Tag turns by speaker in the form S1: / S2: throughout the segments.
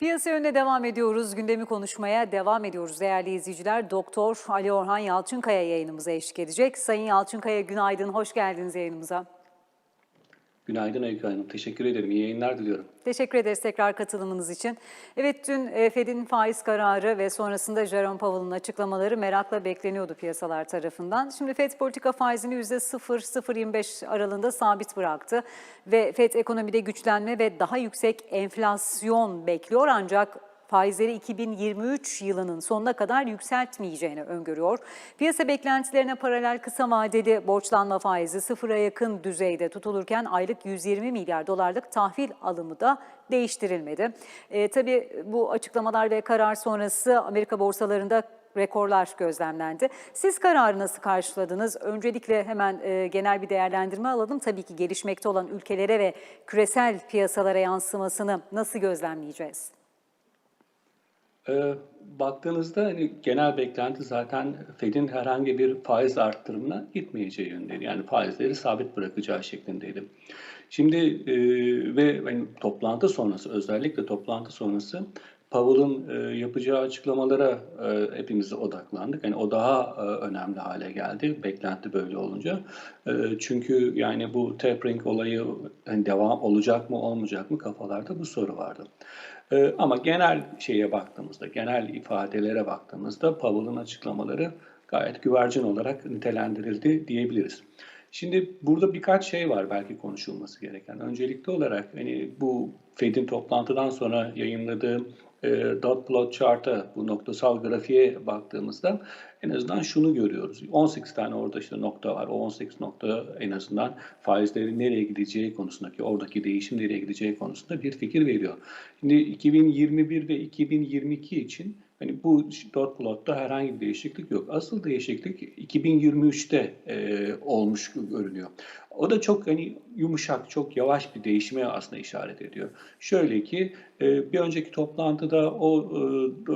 S1: Piyasa yönüne devam ediyoruz. Gündemi konuşmaya devam ediyoruz değerli izleyiciler. Doktor Ali Orhan Yalçınkaya yayınımıza eşlik edecek. Sayın Yalçınkaya günaydın, hoş geldiniz yayınımıza.
S2: Günaydın Öykü Hanım. Teşekkür ederim. İyi yayınlar diliyorum.
S1: Teşekkür ederiz tekrar katılımınız için. Evet dün e, Fed'in faiz kararı ve sonrasında Jerome Powell'ın açıklamaları merakla bekleniyordu piyasalar tarafından. Şimdi Fed politika faizini %0-0.25 aralığında sabit bıraktı ve Fed ekonomide güçlenme ve daha yüksek enflasyon bekliyor ancak faizleri 2023 yılının sonuna kadar yükseltmeyeceğini öngörüyor. Piyasa beklentilerine paralel kısa vadeli borçlanma faizi sıfıra yakın düzeyde tutulurken aylık 120 milyar dolarlık tahvil alımı da değiştirilmedi. E, tabii bu açıklamalar ve karar sonrası Amerika borsalarında rekorlar gözlemlendi. Siz kararı nasıl karşıladınız? Öncelikle hemen e, genel bir değerlendirme alalım. Tabii ki gelişmekte olan ülkelere ve küresel piyasalara yansımasını nasıl gözlemleyeceğiz?
S2: Ee, baktığınızda hani genel beklenti zaten Fed'in herhangi bir faiz arttırımına gitmeyeceği yönündeydi. Yani faizleri sabit bırakacağı şeklindeydi. Şimdi e, ve hani toplantı sonrası özellikle toplantı sonrası Powell'ın e, yapacağı açıklamalara e, hepimiz odaklandık. Yani o daha e, önemli hale geldi. Beklenti böyle olunca. E, çünkü yani bu tapering olayı hani devam olacak mı olmayacak mı kafalarda bu soru vardı. E, ama genel şeye baktığımızda, genel ifadelere baktığımızda Powell'ın açıklamaları gayet güvercin olarak nitelendirildi diyebiliriz. Şimdi burada birkaç şey var belki konuşulması gereken. Öncelikli olarak hani bu Fed'in toplantıdan sonra yayınladığı e, dot plot chart'a bu noktasal grafiğe baktığımızda en azından şunu görüyoruz. 18 tane orada işte nokta var. O 18 nokta en azından faizlerin nereye gideceği konusundaki oradaki değişim nereye gideceği konusunda bir fikir veriyor. Şimdi 2021 ve 2022 için Hani bu dot plotta herhangi bir değişiklik yok. Asıl değişiklik 2023'te e, olmuş görünüyor. O da çok hani yumuşak, çok yavaş bir değişime aslında işaret ediyor. Şöyle ki e, bir önceki toplantıda o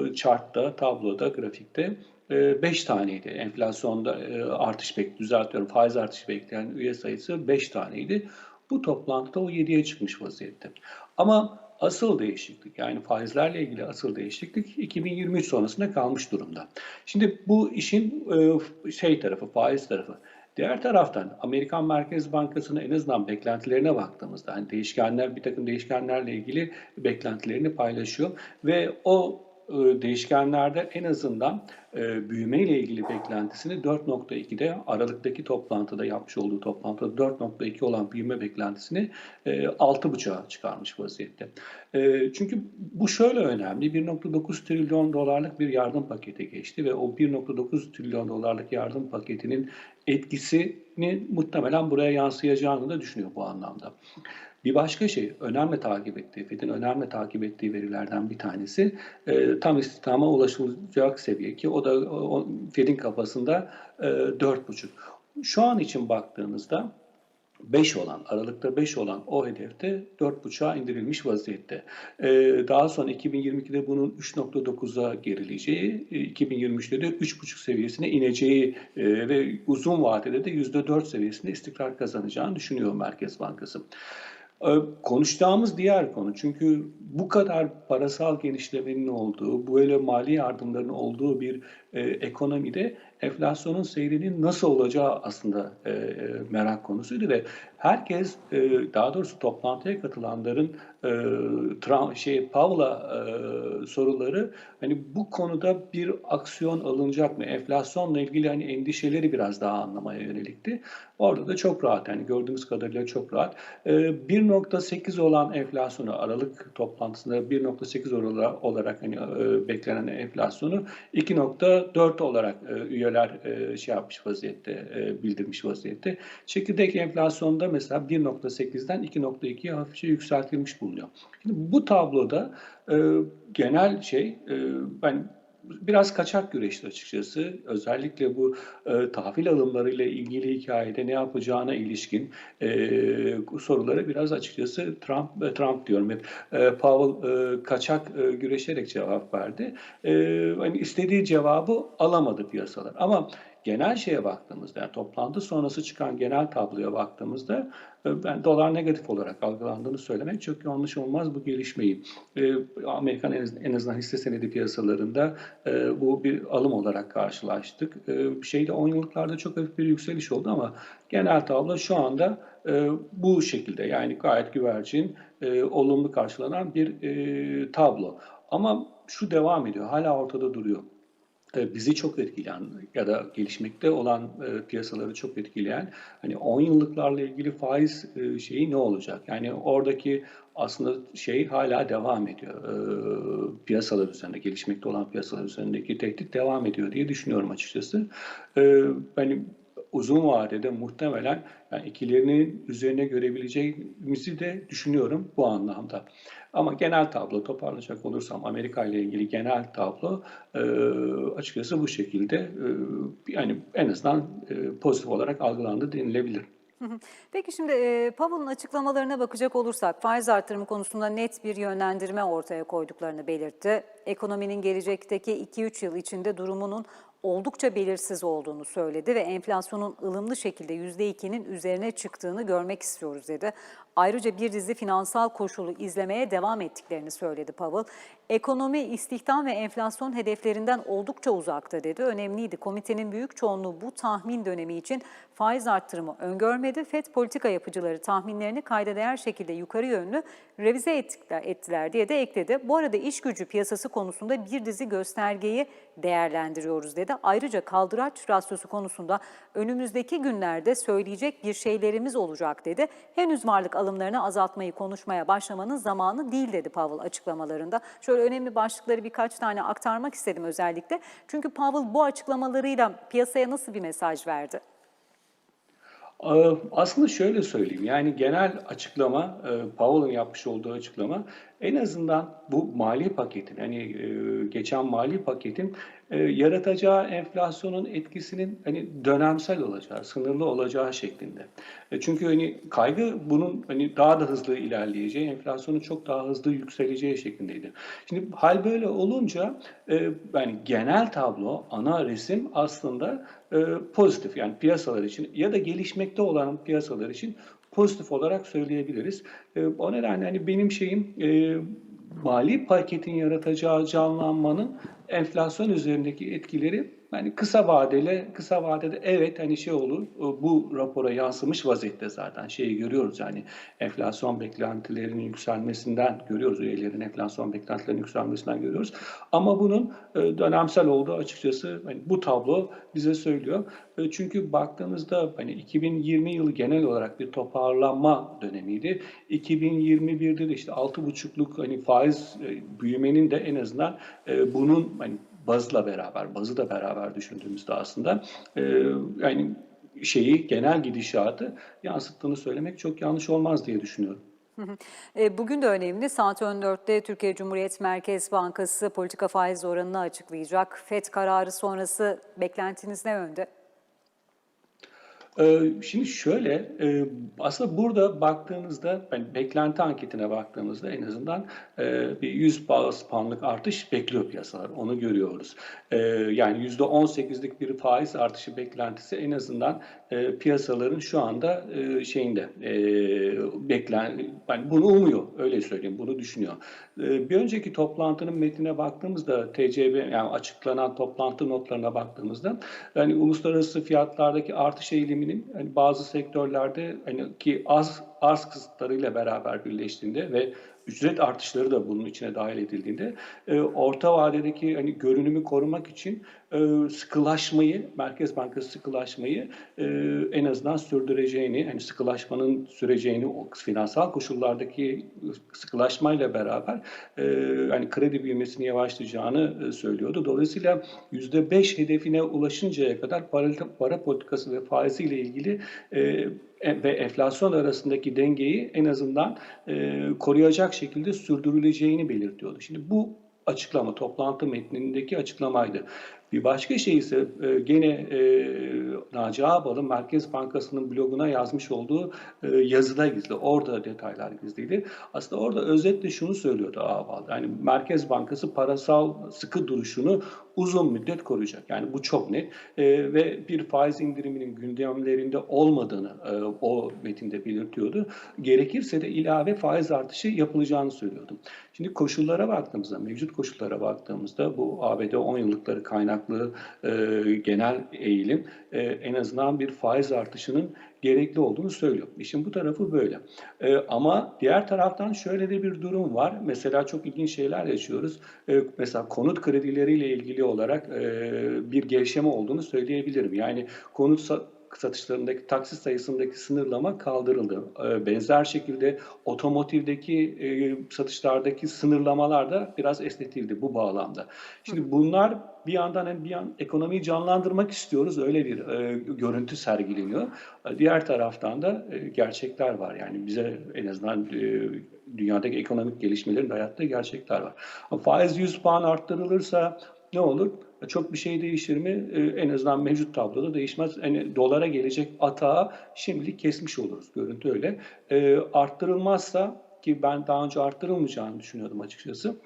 S2: e, chartta, tabloda, grafikte 5 taneydi. Enflasyonda e, artış bek düzeltiyorum, faiz artışı bekleyen üye sayısı 5 taneydi. Bu toplantıda o 7'ye çıkmış vaziyette. Ama asıl değişiklik yani faizlerle ilgili asıl değişiklik 2023 sonrasında kalmış durumda. Şimdi bu işin e, şey tarafı, faiz tarafı. Diğer taraftan Amerikan Merkez Bankası'nın en azından beklentilerine baktığımızda hani değişkenler bir takım değişkenlerle ilgili beklentilerini paylaşıyor ve o değişkenlerde en azından e, büyüme ile ilgili beklentisini 4.2'de Aralık'taki toplantıda yapmış olduğu toplantıda 4.2 olan büyüme beklentisini e, 6.5'a çıkarmış vaziyette. E, çünkü bu şöyle önemli. 1.9 trilyon dolarlık bir yardım paketi geçti ve o 1.9 trilyon dolarlık yardım paketinin etkisini muhtemelen buraya yansıyacağını da düşünüyor bu anlamda. Bir başka şey, önemli takip ettiği, Fed'in önemli takip ettiği verilerden bir tanesi e, tam istihdama ulaşılacak seviye ki o da Fed'in kafasında e, 4,5. Şu an için baktığınızda 5 olan, Aralık'ta 5 olan o hedefte 4,5'a indirilmiş vaziyette. Ee, daha sonra 2022'de bunun 3,9'a gerileceği, 2023'te de 3,5 seviyesine ineceği e, ve uzun vadede de %4 seviyesinde istikrar kazanacağını düşünüyor Merkez Bankası. Ee, konuşacağımız diğer konu çünkü bu kadar parasal genişlemenin olduğu, böyle mali yardımların olduğu bir e, ekonomide enflasyonun seyrinin nasıl olacağı aslında e, e, merak konusuydu ve herkes e, daha doğrusu toplantıya katılanların e, Trump, şey Powell'a e, soruları hani bu konuda bir aksiyon alınacak mı? Enflasyonla ilgili hani endişeleri biraz daha anlamaya yönelikti. Orada da çok rahat yani gördüğümüz kadarıyla çok rahat. E, 1.8 olan enflasyonu Aralık toplantısında 1.8 olarak hani e, beklenen enflasyonu 2.4 olarak e, üyeler e, şey yapmış vaziyette, e, bildirmiş vaziyette. Çekirdek enflasyonda mesela 1.8'den 2.2'ye hafifçe yükseltilmiş bulunuyor. Şimdi bu tabloda e, genel şey e, ben biraz kaçak güreşti açıkçası. Özellikle bu e, tahvil alımlarıyla ilgili hikayede ne yapacağına ilişkin e, soruları biraz açıkçası Trump e, Trump diyorum hep e, Powell e, kaçak e, güreşerek cevap verdi. E, hani istediği cevabı alamadı piyasalar. Ama genel şeye baktığımızda, yani toplantı sonrası çıkan genel tabloya baktığımızda e, ben dolar negatif olarak algılandığını söylemek çok yanlış olmaz bu gelişmeyi. E, Amerikan en, azından hisse senedi piyasalarında e, bu bir alım olarak karşılaştık. E, şeyde 10 yıllıklarda çok hafif bir yükseliş oldu ama genel tablo şu anda e, bu şekilde yani gayet güvercin, e, olumlu karşılanan bir e, tablo. Ama şu devam ediyor, hala ortada duruyor. E, bizi çok etkileyen ya da gelişmekte olan e, piyasaları çok etkileyen hani 10 yıllıklarla ilgili faiz e, şeyi ne olacak? Yani oradaki aslında şey hala devam ediyor. Piyasalar üzerinde, gelişmekte olan piyasalar üzerindeki tehdit devam ediyor diye düşünüyorum açıkçası. E, hani uzun vadede muhtemelen yani ikilerinin üzerine görebileceğimizi de düşünüyorum bu anlamda. Ama genel tablo toparlayacak olursam Amerika ile ilgili genel tablo e, açıkçası bu şekilde e, yani en azından e, pozitif olarak algılandı denilebilir.
S1: Peki şimdi e, Powell'ın açıklamalarına bakacak olursak faiz artırımı konusunda net bir yönlendirme ortaya koyduklarını belirtti. Ekonominin gelecekteki 2-3 yıl içinde durumunun oldukça belirsiz olduğunu söyledi ve enflasyonun ılımlı şekilde %2'nin üzerine çıktığını görmek istiyoruz dedi. Ayrıca bir dizi finansal koşulu izlemeye devam ettiklerini söyledi Powell. Ekonomi, istihdam ve enflasyon hedeflerinden oldukça uzakta dedi. Önemliydi. Komitenin büyük çoğunluğu bu tahmin dönemi için faiz arttırımı öngörmedi. FED politika yapıcıları tahminlerini kayda değer şekilde yukarı yönlü revize ettiler, diye de ekledi. Bu arada iş gücü piyasası konusunda bir dizi göstergeyi değerlendiriyoruz dedi. Ayrıca kaldıraç rasyosu konusunda önümüzdeki günlerde söyleyecek bir şeylerimiz olacak dedi. Henüz varlık alımlarını azaltmayı konuşmaya başlamanın zamanı değil dedi Powell açıklamalarında. Şöyle önemli başlıkları birkaç tane aktarmak istedim özellikle. Çünkü Powell bu açıklamalarıyla piyasaya nasıl bir mesaj verdi?
S2: Ee, Aslında şöyle söyleyeyim, yani genel açıklama, e, Powell'ın yapmış olduğu açıklama en azından bu mali paketin, hani e, geçen mali paketin e, yaratacağı enflasyonun etkisinin hani dönemsel olacağı, sınırlı olacağı şeklinde. E, Çünkü hani kaygı bunun hani daha da hızlı ilerleyeceği, enflasyonun çok daha hızlı yükseleceği şeklindeydi. Şimdi hal böyle olunca yani genel tablo, ana resim aslında pozitif yani piyasalar için ya da gelişmekte olan piyasalar için pozitif olarak söyleyebiliriz. E, o nedenle hani benim şeyim e, mali paketin yaratacağı canlanmanın enflasyon üzerindeki etkileri yani kısa vadeli kısa vadede evet hani şey olur bu rapora yansımış vaziyette zaten şeyi görüyoruz yani enflasyon beklentilerinin yükselmesinden görüyoruz üyelerin enflasyon beklentilerinin yükselmesinden görüyoruz ama bunun e, dönemsel olduğu açıkçası hani bu tablo bize söylüyor. E, Çünkü baktığımızda hani 2020 yılı genel olarak bir toparlanma dönemiydi. 2021'de de işte 6,5'luk hani faiz e, büyümenin de en azından e, bunun hani bazla beraber, bazı da beraber düşündüğümüzde aslında e, yani şeyi genel gidişatı yansıttığını söylemek çok yanlış olmaz diye düşünüyorum.
S1: E, Bugün de önemli. Saat 14'te Türkiye Cumhuriyet Merkez Bankası politika faiz oranını açıklayacak. FED kararı sonrası beklentiniz ne yönde?
S2: Ee, Şimdi şöyle, e, aslında burada baktığımızda, yani beklenti anketine baktığımızda en azından e, bir 100 bas puanlık artış bekliyor piyasalar. Onu görüyoruz. E, Yani %18'lik bir faiz artışı beklentisi en azından piyasaların şu anda şeyinde beklen, yani bunu umuyor, öyle söyleyeyim, bunu düşünüyor. Bir önceki toplantının metnine baktığımızda TCB yani açıklanan toplantı notlarına baktığımızda yani uluslararası fiyatlardaki artış eğiliminin hani bazı sektörlerde hani ki az arz kısıtlarıyla beraber birleştiğinde ve ücret artışları da bunun içine dahil edildiğinde e, orta vadedeki hani görünümü korumak için e, sıkılaşmayı, Merkez Bankası sıkılaşmayı e, en azından sürdüreceğini, hani sıkılaşmanın süreceğini, o finansal koşullardaki sıkılaşmayla beraber e, hani kredi büyümesini yavaşlayacağını e, söylüyordu. Dolayısıyla %5 hedefine ulaşıncaya kadar para, para politikası ve faiziyle ilgili e, ve enflasyon arasındaki dengeyi en azından e, koruyacak şekilde sürdürüleceğini belirtiyordu. Şimdi bu açıklama, toplantı metnindeki açıklamaydı. Bir başka şey ise e, gene e, Naci Ağbal'ın Merkez Bankası'nın bloguna yazmış olduğu e, yazıda gizli. Orada detaylar gizliydi. Aslında orada özetle şunu söylüyordu Ağbal. Yani Merkez Bankası parasal sıkı duruşunu uzun müddet koruyacak. Yani bu çok net. E, ve bir faiz indiriminin gündemlerinde olmadığını o metinde belirtiyordu. Gerekirse de ilave faiz artışı yapılacağını söylüyordu. Şimdi koşullara baktığımızda, mevcut koşullara baktığımızda bu ABD 10 yıllıkları kaynaklı e, genel eğilim e, en azından bir faiz artışının gerekli olduğunu söylüyor. İşin bu tarafı böyle. E, ama diğer taraftan şöyle de bir durum var. Mesela çok ilginç şeyler yaşıyoruz. E, mesela konut kredileriyle ilgili olarak e, bir gevşeme olduğunu söyleyebilirim. Yani konut satışlarındaki taksit sayısındaki sınırlama kaldırıldı. E, Benzer şekilde otomotivdeki e, satışlardaki sınırlamalar da biraz esnetildi bu bağlamda. Şimdi bunlar bir yandan hem bir yan ekonomiyi canlandırmak istiyoruz. Öyle bir e, görüntü sergileniyor. E, Diğer taraftan da e, gerçekler var. Yani bize en azından e, dünyadaki ekonomik gelişmelerin dayattığı gerçekler var. Faiz 100 puan arttırılırsa ne olur? Çok bir şey değişir mi? E, En azından mevcut tabloda değişmez. Yani dolara gelecek atağı şimdilik kesmiş oluruz. Görüntü öyle. E, arttırılmazsa ki ben daha önce arttırılmayacağını düşünüyordum açıkçası.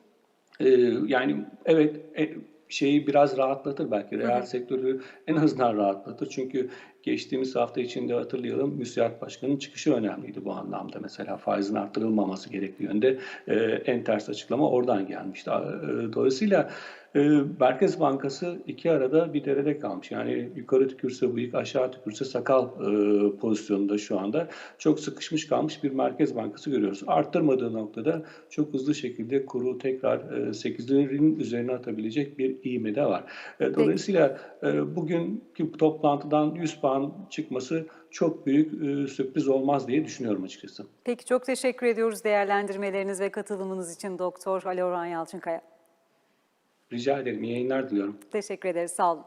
S2: Ee, yani evet e, şeyi biraz rahatlatır belki reel sektörü en azından rahatlatır. Çünkü geçtiğimiz hafta içinde hatırlayalım müsait başkanın çıkışı önemliydi bu anlamda. Mesela faizin arttırılmaması gerektiği yönde e, en ters açıklama oradan gelmişti. E, dolayısıyla e, Merkez Bankası iki arada bir derede kalmış. Yani yukarı tükürse bıyık, aşağı tükürse sakal e, pozisyonunda şu anda. Çok sıkışmış kalmış bir Merkez Bankası görüyoruz. Arttırmadığı noktada çok hızlı şekilde kuru tekrar e, 8'lerin üzerine atabilecek bir iğme de var. E, dolayısıyla e, bugünkü toplantıdan 100 puan çıkması çok büyük e, sürpriz olmaz diye düşünüyorum açıkçası.
S1: Peki çok teşekkür ediyoruz değerlendirmeleriniz ve katılımınız için Doktor Ali Orhan Yalçınkaya.
S2: Rica ederim. İyi yayınlar diliyorum.
S1: Teşekkür ederiz. Sağ olun.